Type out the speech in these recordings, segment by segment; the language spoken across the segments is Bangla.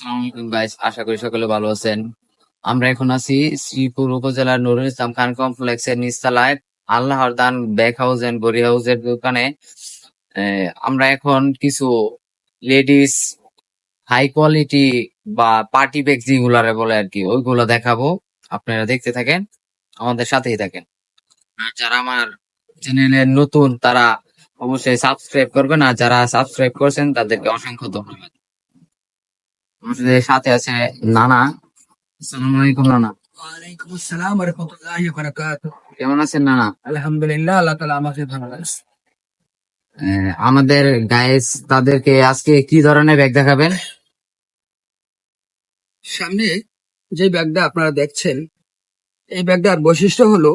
আসসালামাইকুম গাইস আশা করি সকলে ভালো আছেন। আমরা এখন আছি শ্রীপুর উপজেলার নুরুল ইসলাম খান কমপ্লেক্স এর নিচতলায় আল্লাহর দান ব্যাগ হাউস এন্ড বড়ি হাউসের দোকানে। আমরা এখন কিছু লেডিস হাই কোয়ালিটি বা পার্টি ব্যাগ যেগুলারে বলে আর কি, ওইগুলো দেখাবো। আপনারা দেখতে থাকেন, আমাদের সাথেই থাকেন। আর যারা আমার চ্যানেলের নতুন, তারা অবশ্যই সাবস্ক্রাইব করবেন। আর যারা সাবস্ক্রাইব করছেন, তাদেরকে অসংখ্য ধন্যবাদ। আমাদের সাথে আছে নানা। আসসালামু আলাইকুম নানা। ওয়ালাইকুম আসসালাম ওয়া রাহমাতুল্লাহি ওয়া বারাকাতুহু। কেমন আছেন নানা? আলহামদুলিল্লাহ আল্লাহ তাআলা আমাকে ভালো রাখছে আমাদের গায়েস তাদেরকে আজকে কি ধরনের ব্যাগ দেখাবেন? সামনে যে ব্যাগটা আপনারা দেখছেন এই ব্যাগটার বৈশিষ্ট্য হলো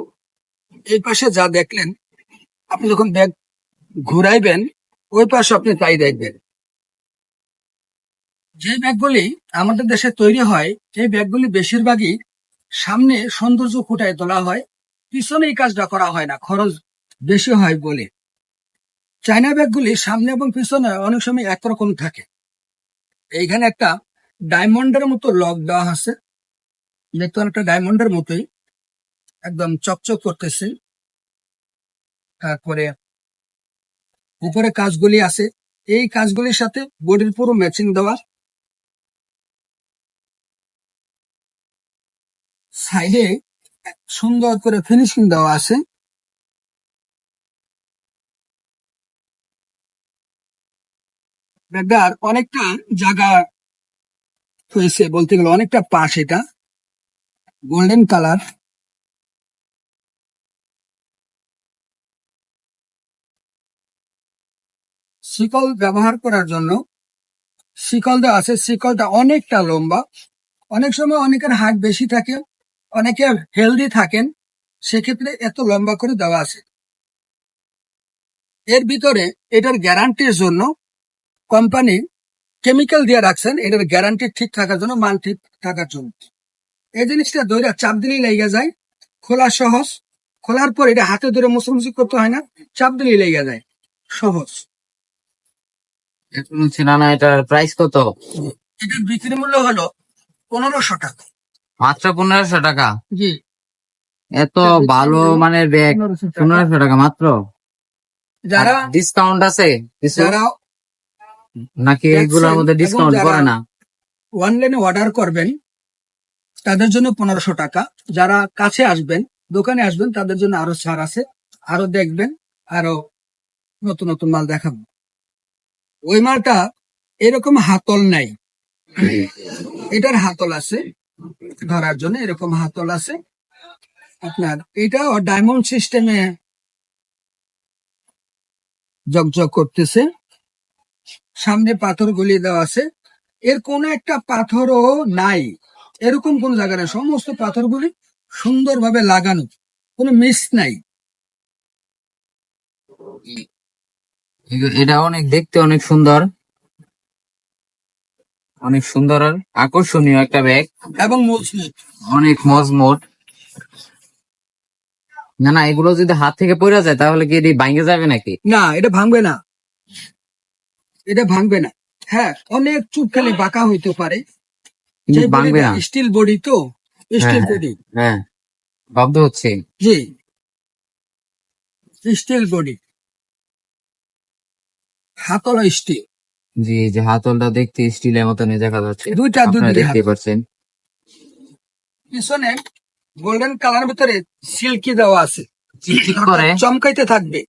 এই পাশে যা দেখলেন আপনি যখন ব্যাগ ঘুরাইবেন ওই পাশে আপনি তাই দেখবেন। যে ব্যাগগুলি আমাদের দেশে তৈরি হয় এই ব্যাগগুলি বেশিরভাগই সামনে সৌন্দর্য ফুটায় তোলা হয় পিছনে এই কাজটা করা হয় না, খরচ বেশি হয় বলে। চায়না ব্যাগগুলি সামনে এবং পিছনে অনেক সময় একরকম থাকে। এইখানে একটা ডায়মন্ডের মতো লক দেওয়া আছে। দেখতে অনেকটা ডায়মন্ডের মতোই। একদম চকচক করতেছে। তারপরে উপরে কাজগুলি আছে। এই কাজগুলির সাথে বডির পুরো ম্যাচিং দেওয়া। সাইডে সুন্দর করে ফিনিশিং দেওয়া আছে। ব্যাগটার অনেকটা জায়গা হয়েছে, বলতে গেলে অনেকটা পাশ এটা। গোল্ডেন কালার শিকল ব্যবহার করার জন্য শিকল দেওয়া আছে। শিকলটা অনেকটা লম্বা। অনেক সময় অনেকের হাট বেশি থাকে। অনেকে হেলদি থাকেন সেক্ষেত্রে এত লম্বা করে দেওয়া আছে। এর ভিতরে এটার গ্যারান্টির জন্য কোম্পানি কেমিক্যাল দিয়ে রাখছেন এটার গ্যারান্টি ঠিক থাকার জন্য মান ঠিক থাকার জন্য। এই জিনিসটা দইরা চাপ দিলেই লেগে যায়। খোলা সহজ। খোলার পর এটা হাতে ধরে মুসমুসি করতে হয় না চাপ দিলেই লেগে যায়। সহজ। হচ্ছে এটার প্রাইস কত? এটার বিক্রি মূল্য হলো পনেরোশো টাকা। মাত্র পনেরোশো টাকা? জি। এত ভালো মানের ব্যাগ পনেরোশো টাকা। মাত্র? যারা ডিসকাউন্ট আছে? যারা নাকি এগুলোর মধ্যে ডিসকাউন্ট করে না? অনলাইনে অর্ডার করবেন তাদের জন্য পনেরোশো টাকা। যারা কাছে আসবেন দোকানে আসবেন তাদের জন্য আরও ছাড় আছে। আরও দেখবেন আরও নতুন নতুন মাল দেখাবো। ওই মালটা এরকম হাতল নাই। এটার হাতল আছে। ধরার জন্য এরকম হাতল আছে। আপনার এটা ডায়মন্ড সিস্টেমে জগজগ করতেছে। সামনে পাথর গলিয়ে দেওয়া আছে। এর কোন একটা পাথরও নাই। এরকম কোন জায়গা নেই। সমস্ত পাথরগুলি সুন্দরভাবে লাগানো। কোনো মিস নাই। এটা অনেক দেখতে অনেক সুন্দর। অনেক সুন্দর আর আকর্ষণীয় একটা ব্যাগ এবং মজবুত অনেক মজমুট না না এগুলো যদি হাত থেকে পড়ে যায় তাহলে কি এটি ভাঙে যাবে নাকি? না এটা ভাঙবে না। এটা ভাঙবে না। হ্যাঁ অনেক চুপ খালি বাঁকা হইতে পারে। কিন্তু ভাঙবে না। স্টিল বডি তো স্টিল হ্যাঁ। বডি হ্যাঁ শব্দ হচ্ছে। জি স্টিল বডি হাতল স্টিল জি যে হাতলটা দেখতে স্টিলের মতনই দেখা যাচ্ছে। দুইটা দুই দেখতে পাচ্ছেন পিছনে গোল্ডেন কালার ভিতরে সিল্কি দেওয়া আছে। করে। চমকাইতে থাকবে।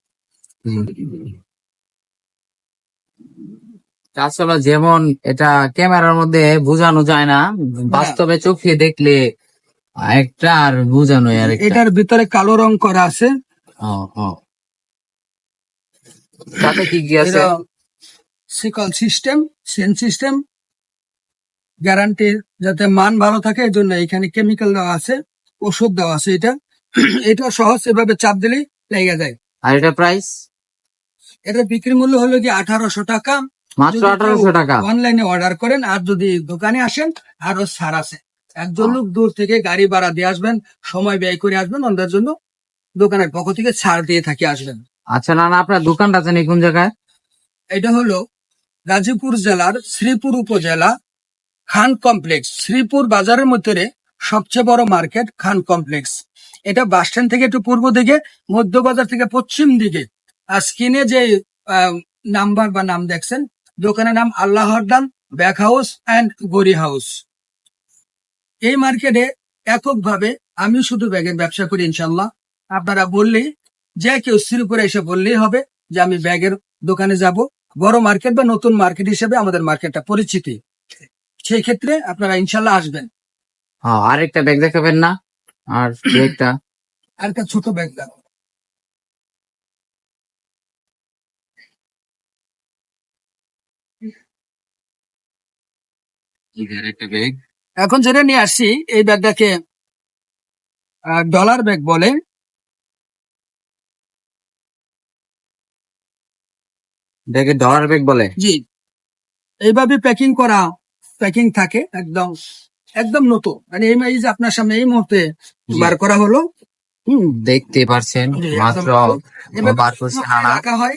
আসলে যেমন এটা ক্যামেরার মধ্যে বোঝানো যায় না বাস্তবে চোখে দেখলে একটা আর বোঝানো আর এটার ভিতরে কালো রং করা আছে। ও, ও। সাথে কি কি আছে? সিকল সিস্টেম সেন সিস্টেম গ্যারান্টি যাতে মান ভালো থাকে এই জন্য এখানে কেমিক্যাল দেওয়া আছে ওষুধ দেওয়া আছে এটা। এটা সহজ এভাবে চাপ দিলেই লেগে যায়। আর এটা প্রাইস এটা বিক্রি মূল্য হলো কি আঠারোশো টাকা। মাত্র আঠারোশো টাকা? অনলাইনে অর্ডার করেন আর যদি দোকানে আসেন আরও ছাড় আছে। একজন লোক দূর থেকে গাড়ি ভাড়া দিয়ে আসবেন সময় ব্যয় করে আসবেন ওদের জন্য দোকানের পক্ষ থেকে ছাড় দিয়ে থাকি আসবেন। আচ্ছা না না আপনার দোকানটা জানি কোন জায়গায়? এটা হলো গাজীপুর জেলার শ্রীপুর উপজেলা খান কমপ্লেক্স। শ্রীপুর বাজারের মধ্যে সবচেয়ে বড় মার্কেট খান কমপ্লেক্স। এটা বাস স্ট্যান্ড থেকে একটু পূর্ব দিকে, মধ্য বাজার থেকে পশ্চিম দিকে। আর স্ক্রিনে যে নাম্বার বা নাম দেখছেন, দোকানের নাম আল্লাহর দান ব্যাক হাউস অ্যান্ড গরি হাউস এই মার্কেটে এককভাবে আমি শুধু ব্যাগের ব্যবসা করি ইনশাল্লাহ আপনারা বললেই, যে কেউ শ্রীপুরে এসে বললেই হবে যে আমি ব্যাগের দোকানে যাব। বড় মার্কেট বা নতুন মার্কেট হিসেবে আমাদের মার্কেটটা পরিচিতি। সেই ক্ষেত্রে আপনারা ইনশাল্লাহ আসবেন। হ্যাঁ আরেকটা ব্যাগ দেখাবেন না? আর একটা? আর একটা ছোট ব্যাগ একটা ব্যাগ এখন যেটা নিয়ে আসছি এই ব্যাগটাকে ডলার ব্যাগ বলে। ব্যাগে ডলার ব্যাগ বলে। জি। এইভাবে প্যাকিং করা প্যাকিং থাকে একদম একদম নতুন। মানে এই যে আপনার সামনে এই মুহূর্তে বার করা হলো। হুম দেখতে পারছেন মাত্র বার করছে নানা। হয়।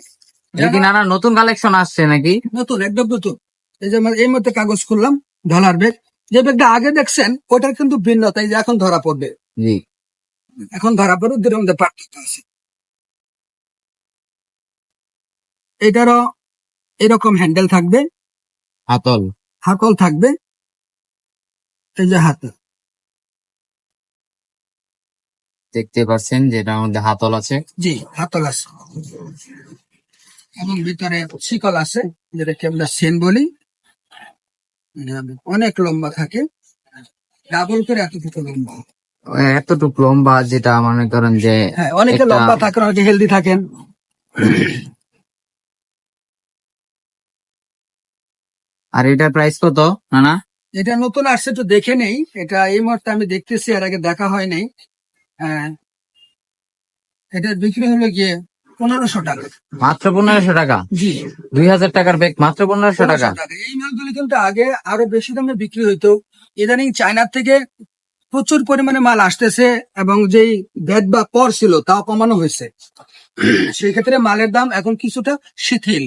এটা নানা নতুন কালেকশন আসছে নাকি? নতুন একদম নতুন। এই যে আমার এই মধ্যে কাগজ খুললাম ডলার ব্যাগ যে ব্যাগটা আগে দেখছেন ওটার কিন্তু ভিন্নতা এই যে এখন ধরা পড়বে। জি। এখন ধরা পড়বে দুটোর মধ্যে পার্থক্য আছে। এটারও এরকম হ্যান্ডেল থাকবে। হাতল। হাতল থাকবে। এই যে হাতল। দেখতে পাচ্ছেন যেটার মধ্যে হাতল আছে। জি হাতল আছে। এবং ভিতরে শিকল আছে যেটাকে আমরা সেন বলি। অনেক লম্বা থাকে। ডাবল করে এতটুকু লম্বা। এতটুকু লম্বা যেটা মনে করেন যে হ্যাঁ অনেকে লম্বা থাকেন অনেকে হেলদি থাকেন। আর এটার প্রাইস কত নানা? এটা নতুন আসছে তো দেখে নেই। এটা এই মুহূর্তে আমি দেখতেছি আর আগে দেখা হয় নাই। হ্যাঁ। এটার বিক্রি হলো গিয়ে পনেরোশো টাকা। মাত্র পনেরোশো টাকা? জি। দুই হাজার টাকার ব্যাগ মাত্র পনেরোশো টাকা? 1500 টাকা। এই মালগুলি কিন্তু আগে আরও বেশি দামে বিক্রি হইতো। ইদানিং চায়নার থেকে প্রচুর পরিমাণে মাল আসতেছে এবং যেই ভেদ বা কর ছিল তাও কমানো হয়েছে। সেই ক্ষেত্রে মালের দাম এখন কিছুটা শিথিল।